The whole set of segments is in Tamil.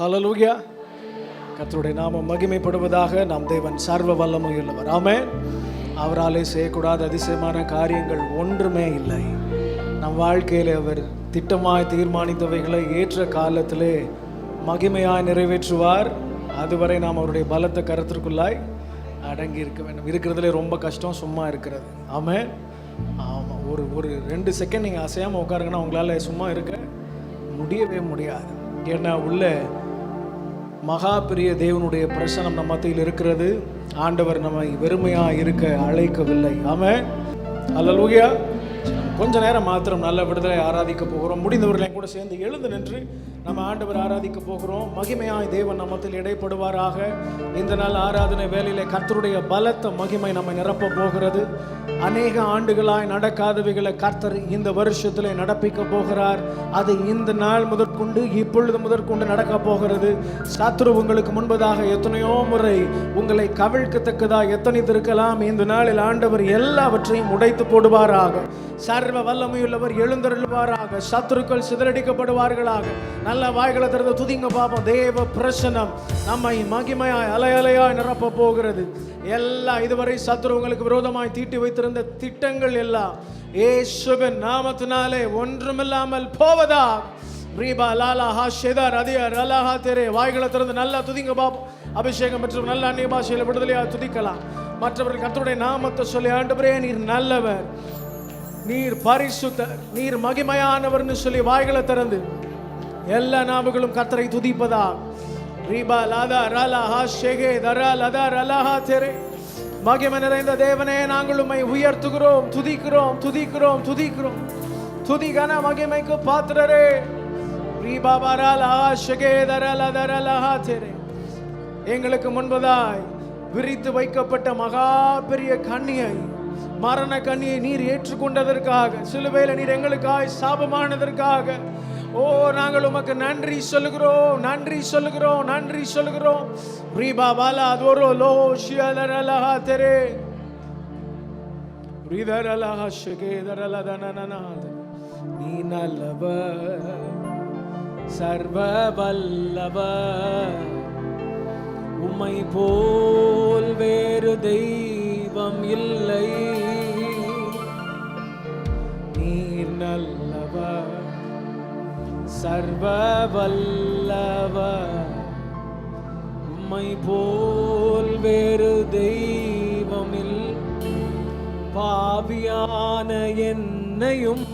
ஹலலூயா கத்தருடைய நாம மகிமைப்படுவதாக நாம் தேவன் சர்வ வல்லமையுள்ளவர். ஆமே அவராலே செய்யக்கூடாத அதிசயமான காரியங்கள் ஒன்றுமே இல்லை. நம் வாழ்க்கையில் அவர் திட்டமாய் தீர்மானித்தவைகளை ஏற்ற காலத்திலே மகிமையாய் நிறைவேற்றுவார். அதுவரை நாம் அவருடைய பலத்த கருத்திற்குள்ளாய் அடங்கி இருக்க வேண்டும். இருக்கிறதுலே ரொம்ப கஷ்டம் சும்மா இருக்கிறது. ஆமே ஆமாம் ஒரு ஒரு ரெண்டு செகண்ட் நீங்கள் அசையாமல் உட்காருங்கன்னா உங்களால் சும்மா இருக்க முடியவே முடியாது. ஏன்னா உள்ள மகா பெரிய தேவனுடைய பிரசனம் நம்ம மத்தியில் இருக்கிறது. ஆண்டவர் நம்மை வெறுமையாக இருக்க அழைக்கவில்லை. ஆமென். அல்லலூயா கொஞ்ச நேரம் மாத்திரம் நல்ல விடுதலை ஆராதிக்க போகிறோம். முடிந்தவர்களை கூட சேர்ந்து எழுந்து நின்று நம்ம ஆண்டவர் ஆராதிக்க போகிறோம். மகிமையாய் தேவன் நம்மத்தில் இடைப்படுவாராக. இந்த நாள் ஆராதனை வேலையில் கர்த்தருடைய பலத்த மகிமை நம்ம நிரப்ப போகிறது. அநேக ஆண்டுகளாய் நடக்காதவைகளை கர்த்தர் இந்த வருஷத்தில் நடப்பிக்க போகிறார். அது இந்த நாள் முதற்கொண்டு இப்பொழுது முதற்கொண்டு நடக்க போகிறது. சத்ரு உங்களுக்கு முன்பதாக எத்தனையோ முறை உங்களை கவிழ்க்கத்தக்கதாக எத்தனைத்திருக்கலாம். இந்த நாளில் ஆண்டவர் எல்லாவற்றையும் உடைத்து போடுவாராக. சர்வ வல்லமையுள்ளவர் எழுந்தருள்வாராக. சத்துருக்கள் சிதறடிக்கப்படுவார்களாக. நல்ல வாய்களை திறந்து துதிங்க பாப்போம் தேவ பிரசனம் நம்மை மகிமையாய் அலையலையாய் நிரப்ப போகிறது. எல்லாம் இதுவரை சத்துரு உங்களுக்கு விரோதமாய் தீட்டி வைத்திருந்த திட்டங்கள் எல்லாம் ஏசுவின் நாமத்தினாலே ஒன்றுமில்லாமல் போவதா? ரீபா லாலா ஹா ஷெதார் அதியார் அலாஹா தெரே. வாய்களை திறந்து நல்லா துதிங்க பாப்போம் அபிஷேகம் மற்றும் நல்ல அந்நிய பாஷையில் விடுதலையாக துதிக்கலாம். மற்றவர்கள் கத்தருடைய நாமத்தை சொல்லி ஆண்டு நீர் நல்லவர். நீர் பரிசுத்தர் நீர் மகிமையானவர்னு சொல்லி வாய்களை திறந்து எல்லா நாமங்களும் கத்தரை துதிப்பதா? ரீபா லாதா ரலா ஹா ஷெகே தரா லதா ரலஹா தெரே. மகிமை நிறைந்த தேவனே நாங்கள் உம்மை உயர்த்துகிறோம் துதிக்கிறோம் துதிக்கிறோம் துதிக்கிறோம். துதிகன மகிமைக்கு பாத்திரரே. ரீபா பரலா ஷெகே தரலா தரலஹா தெரே. எங்களுக்கு முன்பதாய் விரித்து வைக்கப்பட்ட மகா பெரிய கண்ணியை மரண கண்ணியை நீர் ஏற்றுக்கொண்டதற்காக சிலுவையில் நீர் எங்களுக்காய் சாபமானதற்காக. ஓ நாங்கள் உமக்கு நன்றி சொல்லுகிறோம் நன்றி சொல்லுகிறோம் நன்றி சொல்லுகிறோம். ரீபா பாலா அதோரோ லோ ஷியலரலஹா தெரே. ரிதரலஹா ஷகேதரலதனனநாத நீ நல்லவ சர்வ வல்லவ உம்மை போல் வேறு தெய்வம் இல்லை. நல்லவர் சர்வ வல்லவர் உம்மை போல் வேறு தெய்வமில் பாவியான என்னையும்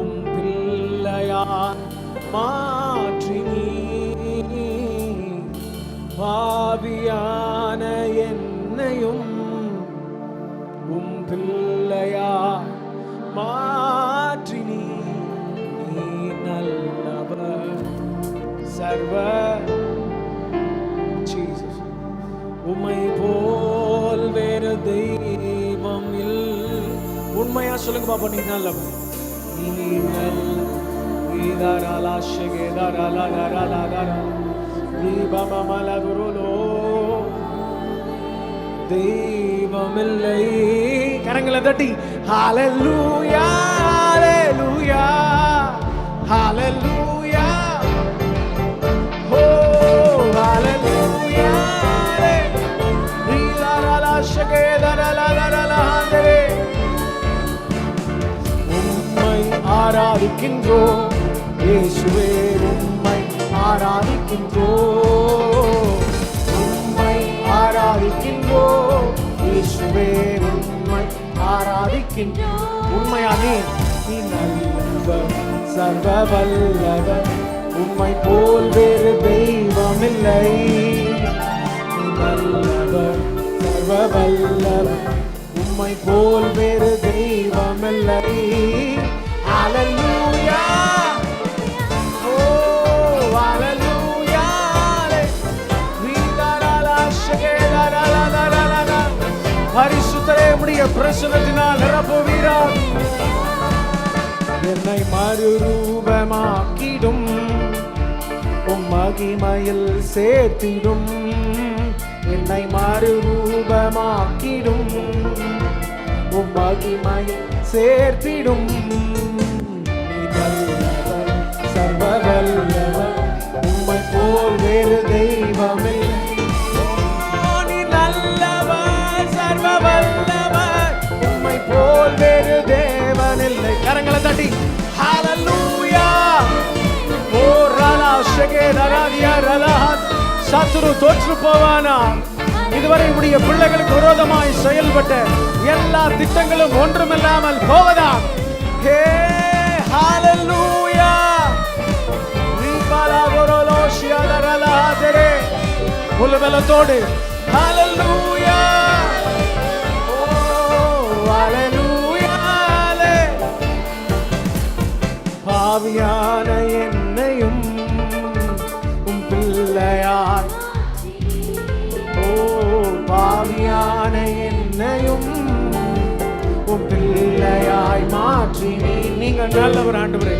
உம் பிள்ளையார் மாற்றினி பாவியான என்னையும் உம் பிள்ளையார் மாற்றி நீ நல்லவர் சர்வ Jesus. போல் வேறு தெய்வம் இல். உண்மையா சொல்லுங்க பாப்பா நீ நல்லவர். நீ நல்ல ஈதாராலா ஷெகேதாராலா தெய்வமில்லை கரங்களை தட்டி. ஹalleluya ஹalleluya ஹalleluya ஓ ஹalleluya ரீலாலா ஷகேதரலலலலா உம்மை ஆராதிக்கின்றோம். இயேசுவே உம்மை ஆராதிக்கின்றோம். உம்மை ஆராதிக்கின்றோம். இயேசுவே உம்மை ஆராதிக்கின்றோம். உண்மையா நீ நல்லவர் சர்வ வல்லவர் உம்மை போல் வேறு தெய்வம் இல்லை நல்லவர் சர்வ வல்லவர் உம்மை போல் வேறு தெய்வம் இல்லை அலல்லூ பரிசுத்தரே உடைய பிரசனத்தினால் நிரப்புவீரா என்னை மறுரூபமாக்கிடும். உம் மகிமையில் சேர்த்திடும். என்னை மறுரூபமாக்கிடும். உம் மகிமையில் சேர்த்திடும். கரங்களை தட்டி ஹalleluya ஓ ரலா ஷகே சத்துரு தோற்று போவானா இதுவரை உடைய பிள்ளைகளுக்கு விரோதமாய் செயல்பட்ட எல்லா திட்டங்களும் ஒன்றுமில்லாமல் போவதா ஹே ஹalleluya புலபலத்தோடு ஹalleluya ஓ oh, ஹalleluya ஆவியான என்னையும் உம் பிள்ளையார். ஓ பாவியான என்னையும் உம் பிள்ளையாய் மாற்றினேன் நீங்கள் நீங்க நல்லவர் ஆண்டவரே.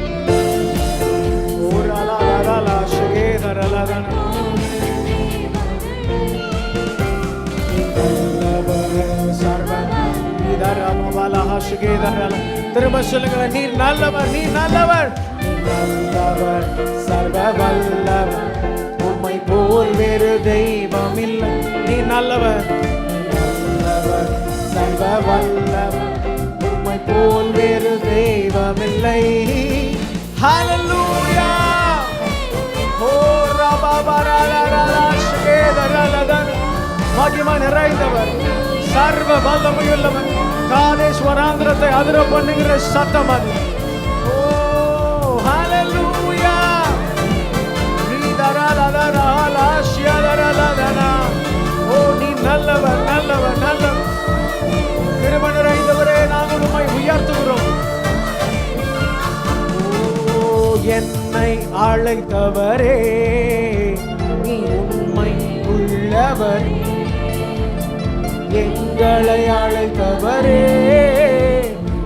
திரும்ப சொல்லுங்க நீர் நல்லவர் நீ நல்லவர். நல்லவர் சர்வ வல்லவர் உம்மை போல் வேறு தெய்வம் இல்லை நீ நல்லவர். நல்லவர் சர்வ வல்லவர் உம்மை போல் வேறு தெய்வம் இல்லை ஹalleluya! ஓ ரபாபரலலலா ஷகேதரலதன மகிமை நிறைந்தவர். சர்வ வல்லமையுள்ளவர். காதேஸ்வராந்திரத்தை அதிர பண்ணுகிற சத்தம் அது. ஓ ஹalleluya ரீதரலதரலா ஷியதரலதனா ஓ நீ நல்லவர் நல்லவர் நல்லவர். கிருபை நிறைந்தவரே நாங்கள் உம்மை உயர்த்துகிறோம். என்னை அழைத்தவரே நீ உண்மை உள்ளவர். எங்களை அழைத்தவரே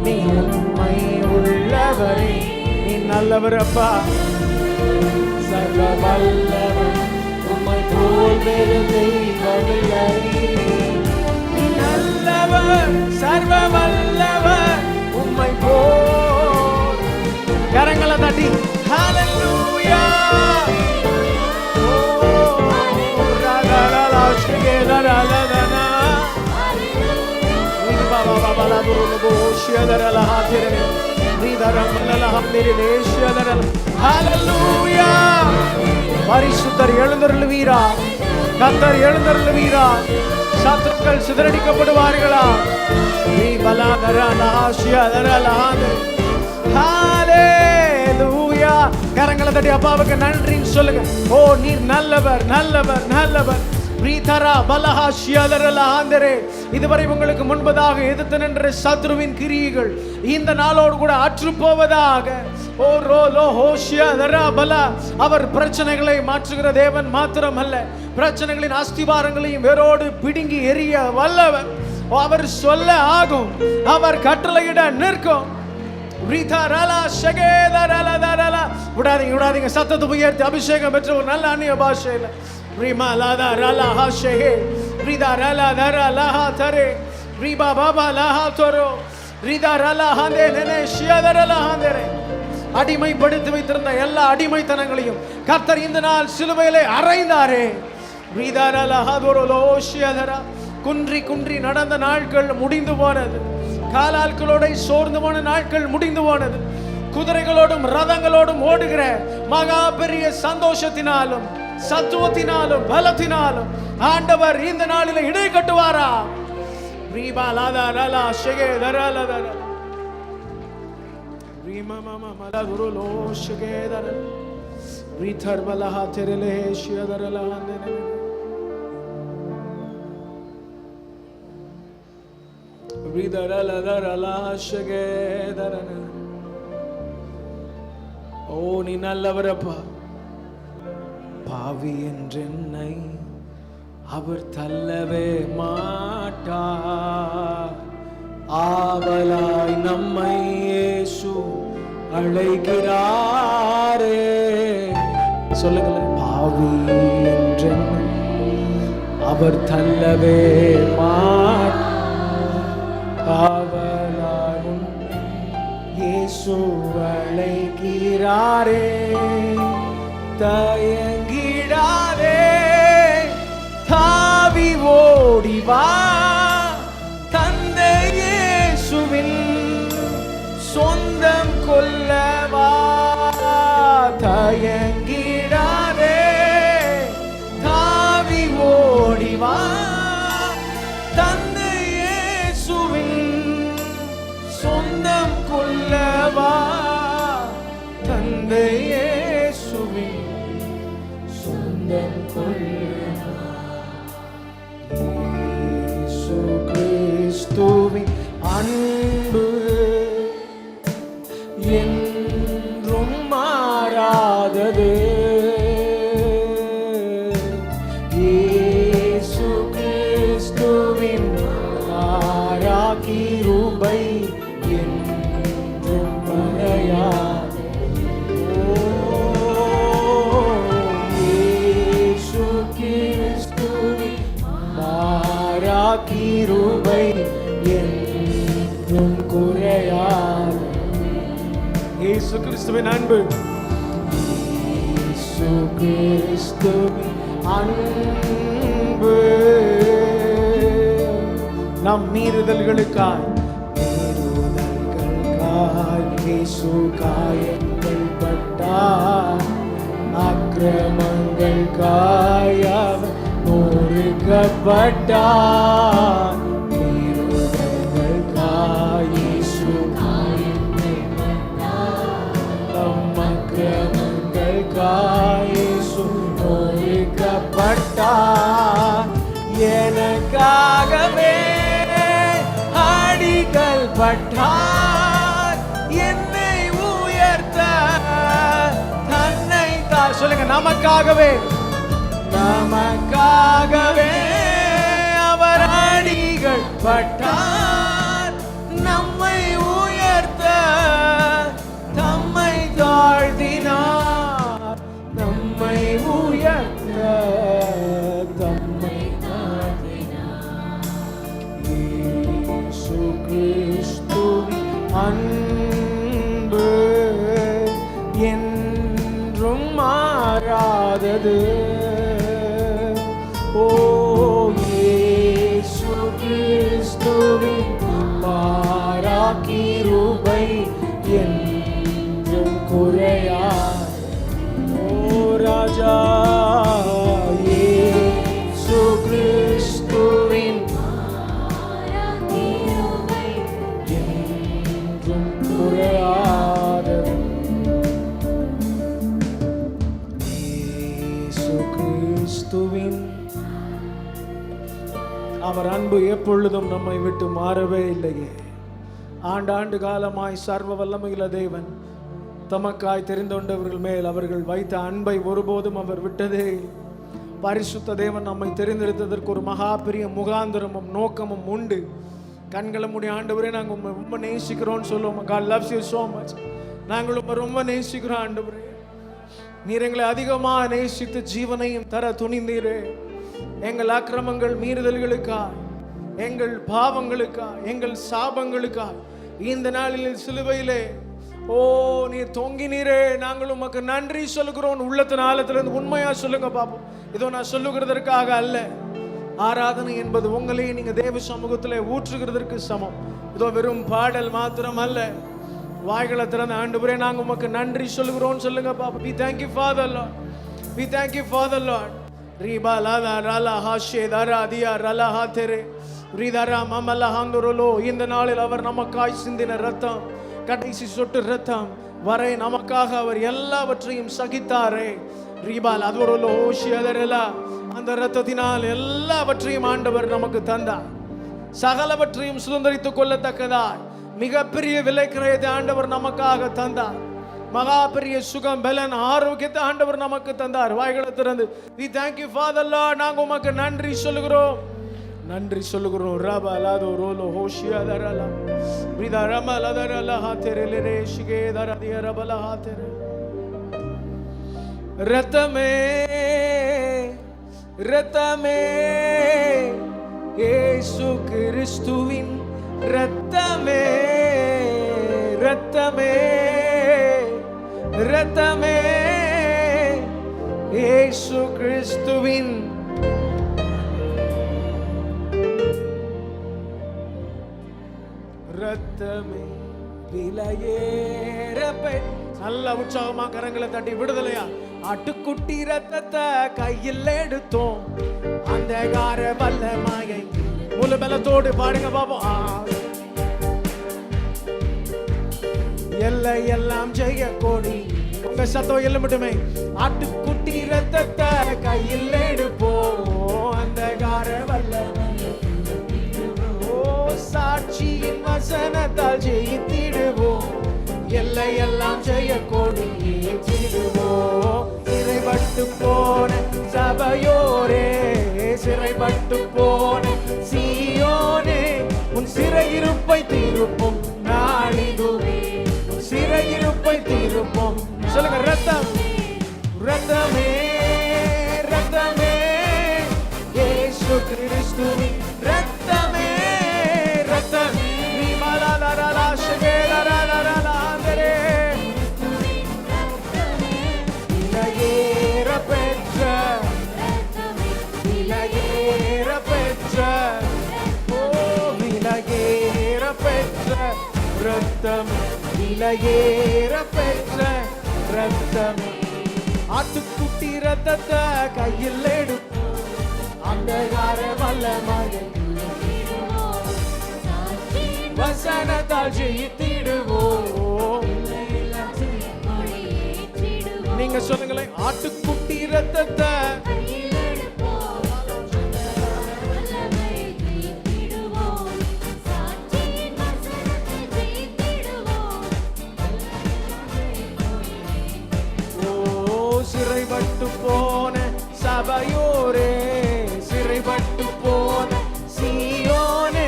நீ உண்மை உள்ளவரே நீ நல்லவர் அப்பா சர்வ வல்லவர் உம்மை போல் வேறு தெய்வமில்லை நீ நல்லவர் சர்வ வல்லவர் உம்மை போல் கரங்களை தட்டி ஹalleluya ஓ ரா ரா பரிசுத்தர் எழுந்தருளுவீரா. கத்தர் எழுந்தருளுவீரா. சத்துக்கள் சிதறடிக்கப்படுவார்களா. நீ பலாதரா கரங்களை தட்டி அப்பாவுக்கு நன்றின்னு சொல்லுங்க. ஓ நீர் நல்லவர் நல்லவர் நல்லவர். ரீதரா பலஹா ஆந்தரே. இதுவரை உங்களுக்கு முன்பதாக எதிர்த்து நின்ற சத்ருவின் கிரியைகள் இந்த நாளோடு கூட அற்று போவதாக ஓ ரோ லோ ஹோஷியதரா பல. அவர் பிரச்சனைகளை மாற்றுகிற தேவன் மாத்திரம் அல்ல பிரச்சனைகளின் அஸ்திவாரங்களையும் வேரோடு பிடுங்கி எரிய வல்லவர். ஓ, அவர் சொல்ல ஆகும். அவர் கட்டளையிட நிற்கும். ரலா ஷகேதா தா ரலா. விடாதீங்க விடாதீங்க. சத்தத்தை உயர்த்தி அபிஷேகம் பெற்ற ஒரு நல்ல அந்நிய பாஷையில். ரீமா லாதா ரலா ஹா ஷெஹே ரீதா ரலா தரா லஹா தரே ரீபா பாபா லஹா தொரோ ரிதா ரலா ஹாந்தே நெனே ஷியத ரலா ஹாந்தரே அடிமைப்படுத்தி வைத்திருந்த எல்லா அடிமைத்தனங்களையும் கர்த்தர் இந்த நாள் சிலுவையிலே அறைந்தாரே. குன்றி குன்றி நடந்த நாட்கள் முடிந்து போனது. காலாட்களோட சோர்ந்து போன நாட்கள் முடிந்து போனது. குதிரைகளோடும் ரதங்களோடும் ஓடுகிற மகா பெரிய சந்தோஷத்தினாலும் சத்துவத்தினாலும் பலத்தினாலும் ஆண்டவர் இந்த நாளில இடை கட்டுவாரா ரீபா லாதா லலா ஷெகே தரா லதா லலா. ரீமா மாமா மலா குரு லோ ஷெகே தரா. ரீதர் பலஹா தெரலே ஷியதரலா ஹந்தனே. ஓ நீ நல்லவரப்பா பாவி என்றென்னை அவர் தள்ளவே மாட்டார். ஆவலாய் நம்மை இயேசு அழைக்கிறாரே. சொல்லுங்களேன் பாவி என்றென்னை அவர் தள்ளவே மாட்டார். இயேசு அழைக்கிறாரே. தயே ஓடி வா. தந்தை இயேசுவின் சொந்தம் கொல்லவா தயங்கி இயேசு கிறிஸ்துவின் அன்பு. இயேசு கிறிஸ்துவின் அன்பு. நம் மீறுதல்களுக்காய். மீறுதல்களுக்காய் இயேசு காயங்கள் பட்டார். அக்கிரமங்கள் காயவர் நொறுக்கப்பட்டார். நோய்க்கப்பட்டார் எனக்காகவே அடிகள் பட்டார். என்னை உயர்த்த தன்னை தார். சொல்லுங்க நமக்காகவே. நமக்காகவே அவர் அடிகள் பட்டார். அவர் அன்பு எப்பொழுதும் நம்மை விட்டு மாறவே இல்லையே. ஆண்டாண்டு காலமாய் சர்வ வல்லமையில தேவன் தமக்காய் தெரிந்தொண்டவர்கள் மேல் அவர்கள் வைத்த அன்பை ஒருபோதும் அவர் விட்டதே. பரிசுத்த தேவன் நம்மை தெரிந்தெடுத்ததற்கு ஒரு மகா பெரிய முகாந்திரமும் நோக்கமும் உண்டு. கண்களை முடிய ஆண்டவரே நாங்கள் உண்மை ரொம்ப நேசிக்கிறோம்னு சொல்லுவோம். God loves you so much நாங்கள் உண்மை ரொம்ப நேசிக்கிறோம் ஆண்டவரே. நீர் எங்களை அதிகமாக நேசித்து ஜீவனையும் தர துணிந்தீரே. எங்கள் அக்கிரமங்கள் மீறுதல்களுக்கா எங்கள் பாவங்களுக்கா எங்கள் சாபங்களுக்கா இந்த நாளில் சிலுவையிலே ஓ நீர் தொங்கினீரே. நாங்கள் உமக்கு நன்றி சொல்லுகிறோம். உள்ளத்தின் ஆழத்திலிருந்து உண்மையா சொல்லுங்க பாப்போம். இதோ நான் சொல்லுகிறதற்காக அல்ல. ஆராதனை என்பது உங்களையே நீங்க தேவ சமூகத்தில் ஊற்றுகிறதற்கு சமம். இதோ வெறும் பாடல் மாத்திரம் அல்ல. வாய்களை திறந்த அண்டுபுறே நாங்கள் உமக்கு நன்றி சொல்லுகிறோம். சொல்லுங்க பாப்பா we thank you father lord we thank you father lord ரீபா லாதா ரலா ஹாஷே தரா தியா ரலா ஹாத்தெரே ரீதாரா மமல ஹாந்துரலோ இந்த நாளில் அவர் நமக்காய் சிந்தின ரத்தம். கடைசி சொட்டு ரத்தம் வரை நமக்காக அவர் எல்லாவற்றையும் சகித்தாரே. ரீபால் அது ஒரு ஓஷி அதரெல்லா அந்த ரத்தத்தினால் எல்லாவற்றையும் ஆண்டவர் நமக்கு தந்தார். சகலவற்றையும் சுதந்திரித்துக் கொள்ளத்தக்கதாய். மிகப்பெரிய விலை கிரயத்தை ஆண்டவர் நமக்காக தந்தார். மகா பெரிய சுகம் பலன் ஆரோக்கியத்தை ஆண்டவர் நமக்கு தந்தார். வாய்களை திறந்து we thank you father lord நாங்க உமக்கு நன்றி சொல்லுகிறோம். நன்றி சொல்லுகிறோம். ரப லாதோ ரோலோ ஹோஷியா தரலாம் Rida Rama Lada Bridarama ladara lahatere lere shige daradiya rabala hatere. Ratame, ratame, Yesu Kristuin, ratame, ratame, ratame, Yesu Kristuin. இரத்தமே விலையேறப்பே. நல்ல உற்சாகமா கரங்களை தட்டி விடுதலையா? ஆட்டுக்குட்டி ரத்தத்தை கையில் எடுத்தோம். அந்த கார வல்ல மாயை. முழு பலத்தோடு பாடுங்க பாப்போம். எல்லை எல்லாம் ஜெய கோடி உங்க சத்தம் எல்லாம் மட்டுமே. ஆட்டுக்குட்டி ரத்தத்தை வசனத்தால் ஜெயித்திடுவோம். எல்லை எல்லாம் ஜெய கோடி ஏற்றிடுவோம். சிறைப்பட்டு போன சபையோரே சிறைப்பட்டு போன சீயோனே உன் சிறையிருப்பை திருப்பும் நாளிதுவே. சிறையிருப்பை திருப்பும். சொல்லுங்க ரத்தம். ரத்தமே ரத்தமே. இயேசு கிறிஸ்துவின் ரத்தம் விலையேற பெற்ற ரத்தம். ஆட்டுக்குட்டி ரத்தத்தை கையில் எடுத்து அந்தகார வல்லமாக வசனத்தால் ஜெயித்திடுவோம். நீங்க சொல்லுங்களேன் ஆட்டுக்குட்டி ரத்தத்தை சிறைப்பட்டு போன சபையோரே சிறைப்பட்டு போன சீயோனே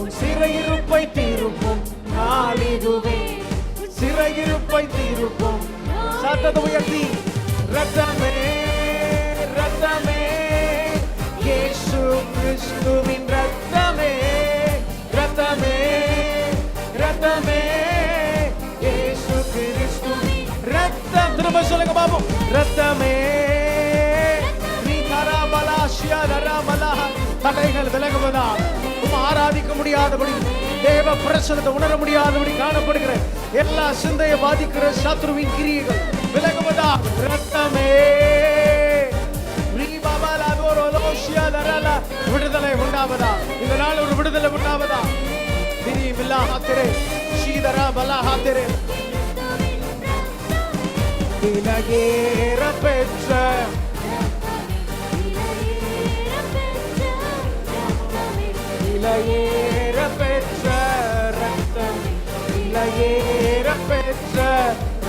உன் சிறையிருப்பை தீர்ப்பும். நாளிதுவே சிறையிருப்பை தீர்ப்பும். சத்தத்தை உயர்த்தி ரத்தமே பாபம். ரத்தமே. நீ தராபலா ஷியா தராமலா தடைகள் விலகுவதா? உம் ஆராதிக்க முடியாதபடி தேவ பிரசனத்தை உணர முடியாதபடி காணப்படுகிற எல்லா சிந்தையை பாதிக்கிற சத்ருவின் கிரியைகள் விலகுவதா? ரத்தமே. விடுதலை உண்டாவதா? இந்த நாள் ஒரு விடுதலை உண்டாவதா? திரியும் இல்லா ஹாத்திரே ஸ்ரீதரா பலா ஹாத்திரே விலகேற பெற்ற விலையேற பெற்ற ரத்தம் விலையேற பெற்ற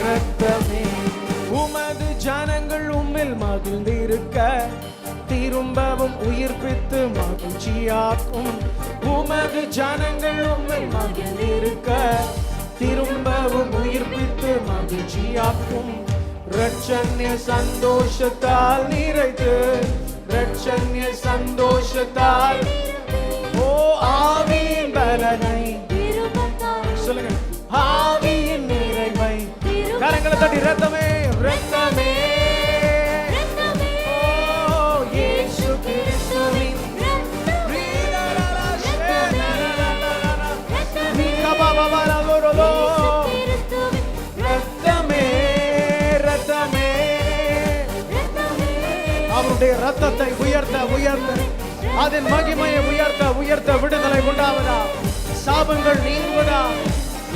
ரத்தமே உமது ஜனங்கள் உம்மில் மகிழ்ந்திருக்க திரும்பவும் உயிர்ப்பித்து மகிழ்ச்சியாக்கும் உமது ஜனங்கள் உம்மில் மகிழ்ந்திருக்க திரும்பவும் உயிர்ப்பித்து மகிழ்ச்சியாக்கும் ரட்சண்ய சந்தோஷத்தால் நிறைத்து ரட்சண்ய சந்தோஷத்தால். ஓ ஆவியின் பலனை. சொல்லுங்க. ஆவியின் நிறைவை. கரங்களை தட்டி ரத்தமே. அவருடைய ரத்தத்தை உயர்த்த உயர்த்த அதன் மகிமையை உயர்த்த உயர்த்த விடுதலை உண்டாவதா? சாபங்கள் நீங்குவதா?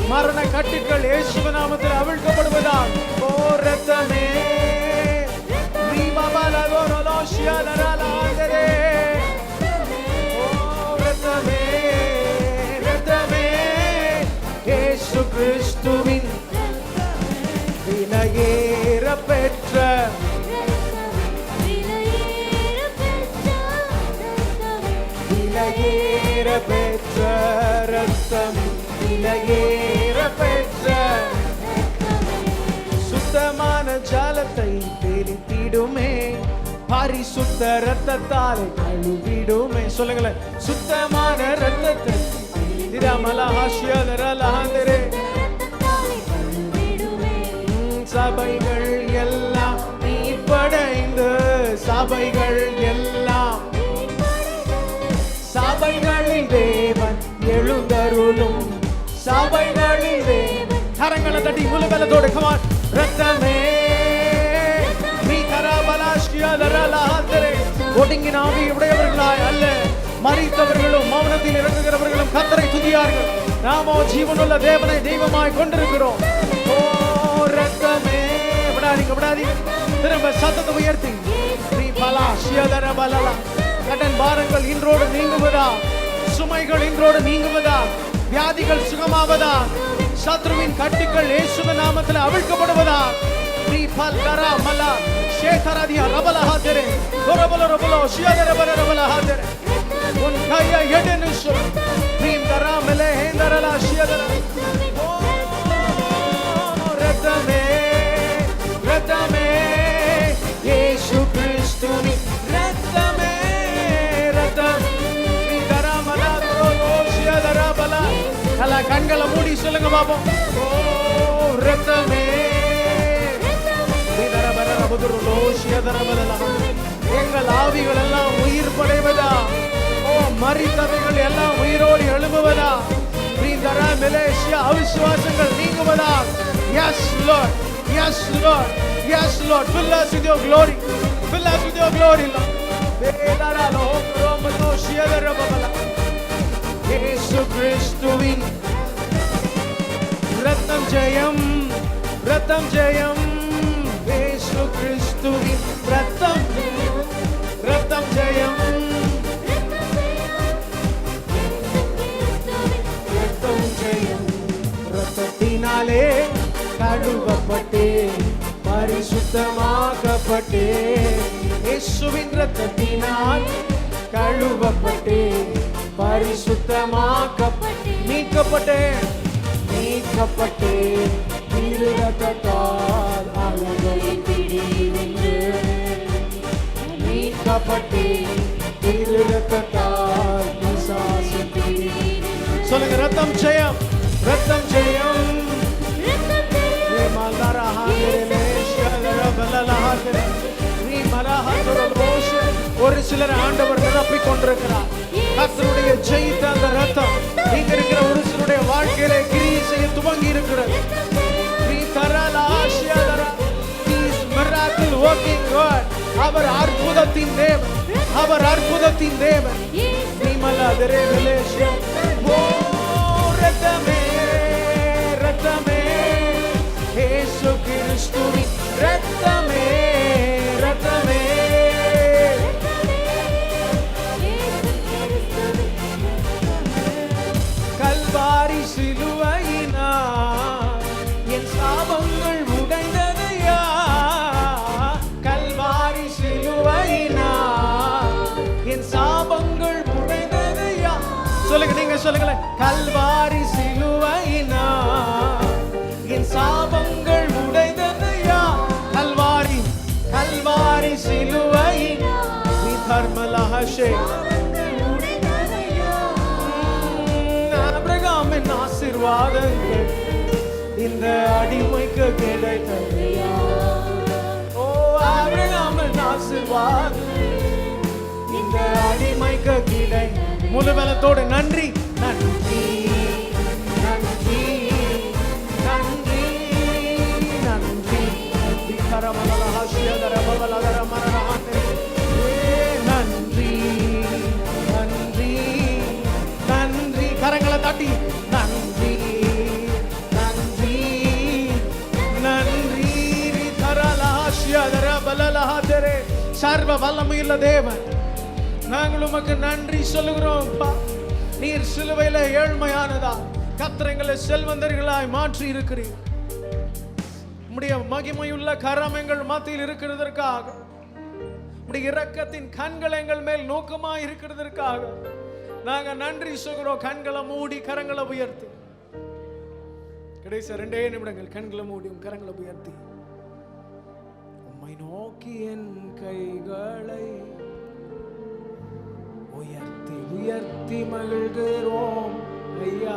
மரண கட்டுக்கள் இயேசுவ நாமத்தில் அவிழ்க்கப்படுவதா? ஓ ரத்தமே ரீபாபாலலோரோலோ கிறிஸ்துவின் விலையேற பெற்ற விலையேற பெற்ற ரத்தம் விலையேற பெற்ற சுத்தமான ஜலத்தை தெளித்திடுமே. பரிசுத்த ரத்தத்தால் கழுவிடுமே சொல்லுங்களேன் சுத்தமான ரத்தத்தை சபைகள் எல்லாம் படைந்து சபைகள் எல்லாம் சபைகளில் தேவன் எழுந்தருளும். சபைகளிலே கரங்களை தட்டி முழு பலத்தோடு கமான் ரத்தமே ஒடுங்கின ஆவி உடையவர்களாய் அல்ல. மறித்தவர்களும் மௌனத்தில் இறங்குகிறவர்களும் கத்தரை துதியார்கள். நாமோ ஜீவனுள்ள தேவனை தெய்வமாய் கொண்டிருக்கிறோம். ஓ ரத்தமே விடாதீங்க விடாதீங்க. திரும்ப சத்தத்தை உயர்த்தி. பலா சியதர பலலா. கடன் பாரங்கள் இன்றோடு நீங்குவதா? சுமைகள் இன்றோடு நீங்குவதா? வியாதிகள் சுகமாவதா? சத்ருவின் கட்டுக்கள் இயேசுவ நாமத்தில் அவிழ்க்கப்படுவதா? நீ பல் கரா மலா சேகராதியா ரபல ஹாதரே ரபல ரபல சியதர ரபல ரபல ஹாதரே உன் கைய எடனு சொல். நீ தரா மலே ஹேந்தரலா சியதர கலா கண்களை மூடி சொல்லுங்க பாப்போம். ரத்தமே. எங்கள் ஆவிகள் எல்லாம் உயிர் படைவதா? ஓ மறித்தவைகள் எல்லாம் உயிரோடு எழும்புவதா? தர மலேசியா அவிசுவாசங்கள் நீங்குவதா? Yes lord yes lord yes lord fill us with your glory. Fill us with your glory lord. வேதரா லோகரோமனோ ஷியதர பபல இயேசு கிறிஸ்துவின் రథం జయం రథం జయం. యేసుక్రీస్తు రథం రథం జయం. వ్రతం జయం వ్రతం తినాలే కడుగపట్టే పరిశుద్ధమాకపట్టే యేసువిన్ వ్రతం తినాలి కழுவப்பட்டே பரிசுத்தமாக்கப்பட்டே நீக்கப்பட்டேன் மீட்கப்பட்டே திரு ரத்தத்தால் அலங்கலின் பிடியினின்று மீட்கப்பட்டே திரு ரத்தத்தால் பிசாசின் பிடியினின்று சொல்லுங்க ரத்தம் ஜெயம் ரத்தம் ஜெயம். ஒரு சிலர் ஆண்டவர் நிரப்பிக் கொண்டிருக்கிறார் working God. அவர் அற்புதத்தின் தேவன். அவர் அற்புதத்தின் தேவன். நீமல்லாதரே ரிலேஷன் எனக்கு கிடைத்ததையா ஓ அவரின் அவன் ஆசிர்வாதம் இந்த அடிமைக்கு கிடை முழு பலத்தோடு நன்றி நன்றி நன்றி நன்றி நன்றி கரமலா ஹாஷியதர பலதர மரணாண்டே நன்றி நன்றி நன்றி கரங்களை தட்டி சர்வ வல்லமையுள்ள தேவன். நாங்கள் உமக்கு நன்றி சொல்லுகிறோம் நீர் சிலுவையில ஏழ்மையானதா. கத்திரங்களை செல்வந்தர்களாய் மாற்றி இருக்கிறீர். உம்முடைய மகிமையுள்ள கரம் எங்கள் மத்தியில் இருக்கிறதற்காக உம்முடைய இரக்கத்தின் கண்கள் எங்கள் மேல் நோக்கமாய் இருக்கிறதற்காக நாங்க நன்றி சொல்கிறோம் கண்களை மூடி கரங்களை உயர்த்தி. கடைசி ரெண்டே நிமிடங்கள். கண்களை மூடி கரங்களை உயர்த்தி. உம்மை நோக்கி என் கைகளை உயர்த்தி உயர்த்தி மகிழ்கிறோம் ஐயா.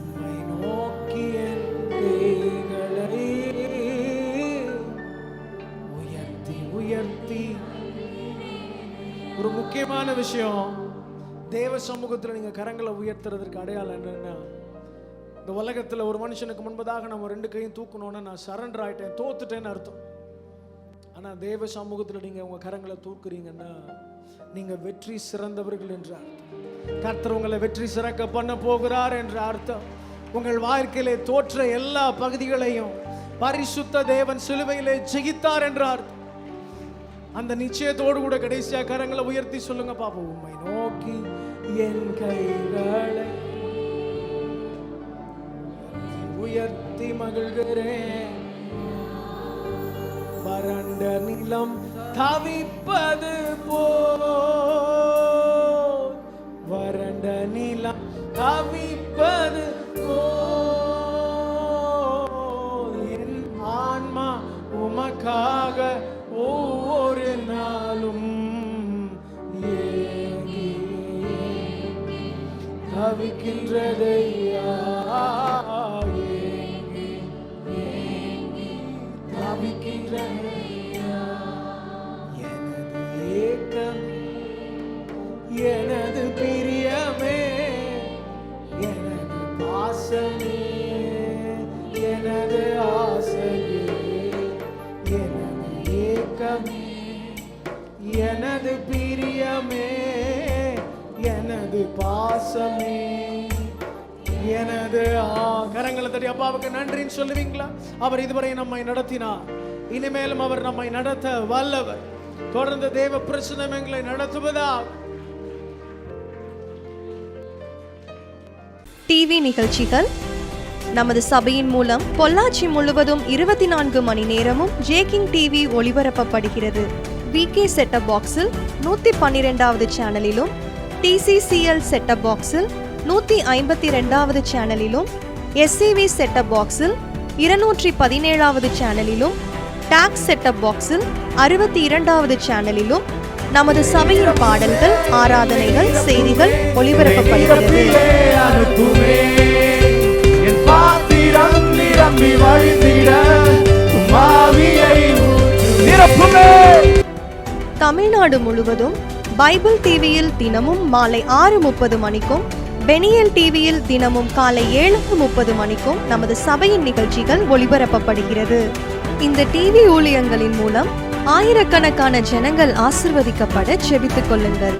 உம்மை நோக்கி என் கைகளை உயர்த்தி உயர்த்தி. ஒரு முக்கியமான விஷயம் தேவ சமூகத்தில் நீங்கள் கரங்களை உயர்த்துறதுக்கு அடையாளம் என்னென்னா இந்த உலகத்தில் ஒரு மனுஷனுக்கு முன்பதாக நம்ம ரெண்டு கையும் தூக்கணும்னா நான் சரண்டர் ஆயிட்டேன் தோத்துட்டேன்னு அர்த்தம். ஆனால் தேவ சமூகத்தில் நீங்கள் உங்கள் கரங்களை தூக்குறீங்கன்னா நீங்கள் வெற்றி சிறந்தவர்கள் என்ற அர்த்தம். கர்த்தர் உங்களை வெற்றி சிறக்க பண்ண போகிறார் என்ற அர்த்தம். உங்கள் வாழ்க்கையிலே தோற்ற எல்லா பகுதிகளையும் பரிசுத்த தேவன் சிலுவையிலே ஜெயித்தார் என்ற அர்த்தம். அந்த நிச்சயத்தோடு கூட கடைசியாக கரங்களை உயர்த்தி சொல்லுங்க பாப்போம் உண்மை நோக்கி என் கைகளை உயர்த்தி மகிழ்கிறேன். வறண்ட நிலம் தவிப்பது போ வறண்ட நிலம் தவிப்பது போ என் ஆன்மா உமக்காக ஒவ்வொரு நாளும் ஏங்கி தவிக்கின்றதையா? பாசமே எனது கரங்களை தட்டி அப்பாவுக்கு நன்றின்னு சொல்லுவீங்களா? அவர் இதுவரை நம்மை நடத்தினார். இனிமேலும் அவர் நம்மை நடத்த வல்லவர். தொடர்ந்து தேவ பிரச்சனை எங்களை நடத்துவதா டிவி நிகழ்ச்சிகள் நமது சபையின் மூலம் பொள்ளாச்சி முழுவதும் இருபத்தி நான்கு மணி நேரமும் ஜேகிங் டிவி ஒளிபரப்பப்படுகிறது. விகே செட்டப் பாக்ஸில் நூற்றி பன்னிரெண்டாவது சேனலிலும் டிசிசிஎல் செட்டப் பாக்ஸில் நூற்றி ஐம்பத்தி ரெண்டாவது சேனலிலும் எஸ்சிவி செட்டப் பாக்ஸில் இருநூற்றி பதினேழாவது சேனலிலும் டாக்ஸ் செட்டப் பாக்ஸில் அறுபத்தி இரண்டாவது சேனலிலும் நமது சபையின் பாடல்கள் ஆராதனைகள் செய்திகள் ஒளிபரப்பப்படுகிறது. தமிழ்நாடு முழுவதும் பைபிள் டிவியில் தினமும் மாலை ஆறு முப்பது மணிக்கும் பெனியல் டிவியில் தினமும் காலை ஏழு முப்பது மணிக்கும் நமது சபையின் நிகழ்ச்சிகள் ஒளிபரப்பப்படுகிறது. இந்த டிவி ஊழியங்களின் மூலம் ஆயிரக்கணக்கான ஜனங்கள் ஆசிர்வதிக்கப்பட செபித்துக் கொள்ளுங்கள்.